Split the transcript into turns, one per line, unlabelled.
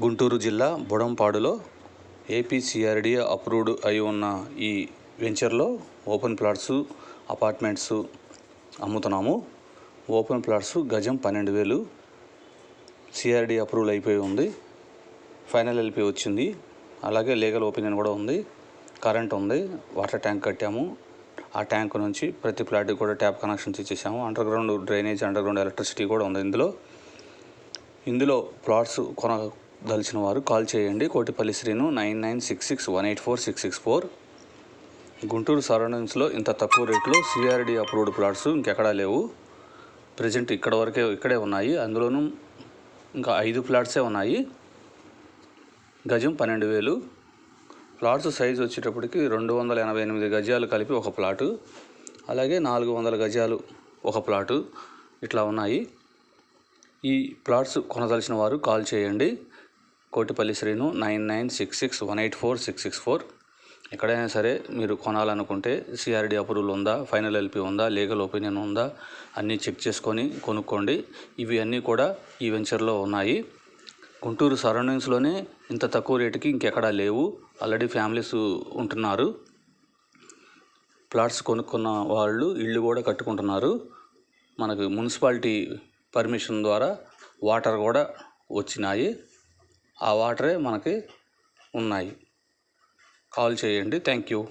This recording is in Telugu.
గుంటూరు జిల్లా బుడంపాడులో ఏపీసీఆర్డీ అప్రూవ్డ్ అయి ఉన్న ఈ వెంచర్లో ఓపెన్ ప్లాట్స్ అపార్ట్మెంట్స్ అమ్ముతున్నాము. ఓపెన్ ప్లాట్స్ గజం పన్నెండు వేలు. సిఆర్డీ అప్రూవల్ అయిపోయి ఉంది. ఫైనల్ ఎల్పి వచ్చింది. అలాగే లీగల్ ఒపీనియన్ కూడా ఉంది. కరెంట్ ఉంది. వాటర్ ట్యాంక్ కట్టాము. ఆ ట్యాంక్ నుంచి ప్రతి ఫ్లాట్కి కూడా ట్యాప్ కనెక్షన్స్ ఇచ్చేసాము. Underground drainage underground electricity కూడా ఉంది ఇందులో. ఇందులో ప్లాట్స్ కొన దలిచిన వారు కాల్ చేయండి. Kotipalli Srinu nine nine six six one eight four six six four. Guntur సరౌండింగ్స్లో ఇంత తక్కువ రేట్లో సిఆర్డి అప్రూవ్డ్ ప్లాట్స్ ఇంకెక్కడా లేవు. ప్రజెంట్ ఇక్కడ వరకే ఇక్కడే ఉన్నాయి. అందులోనూ ఇంకా ఐదు ప్లాట్సే ఉన్నాయి. గజం పన్నెండు వేలు. ప్లాట్స్ సైజ్ వచ్చేటప్పటికి రెండు వందల ఎనభై ఎనిమిది గజాలు కలిపి ఒక ప్లాటు. అలాగే నాలుగు వందల గజాలు ఒక ప్లాటు. ఇట్లా ఉన్నాయి. ఈ ప్లాట్స్ కొనదలిచిన వారు కాల్ చేయండి. Kotipalli Srinu nine nine six six one eight four six six four. ఎక్కడైనా సరే మీరు కొనాలనుకుంటే సిఆర్డి అప్రూవల్ ఉందా ఫైనల్ ఎల్పి ఉందా లీగల్ ఒపీనియన్ ఉందా అన్నీ చెక్ చేసుకొని కొనుక్కోండి. ఇవి అన్నీ కూడా ఈ వెంచర్లో ఉన్నాయి. గుంటూరు సరౌండింగ్స్లోనే ఇంత తక్కువ రేటుకి ఇంకెక్కడా లేవు. ఆల్రెడీ ఫ్యామిలీస్ ఉంటున్నారు. ప్లాట్స్ కొనుక్కున్న వాళ్ళు ఇల్లు కూడా కట్టుకుంటున్నారు. మనకు మున్సిపాలిటీ పర్మిషన్ ద్వారా వాటర్ కూడా వచ్చినాయి. ఆ వాటరే మనకి ఉన్నాయి. కాల్ చేయండి. Thank you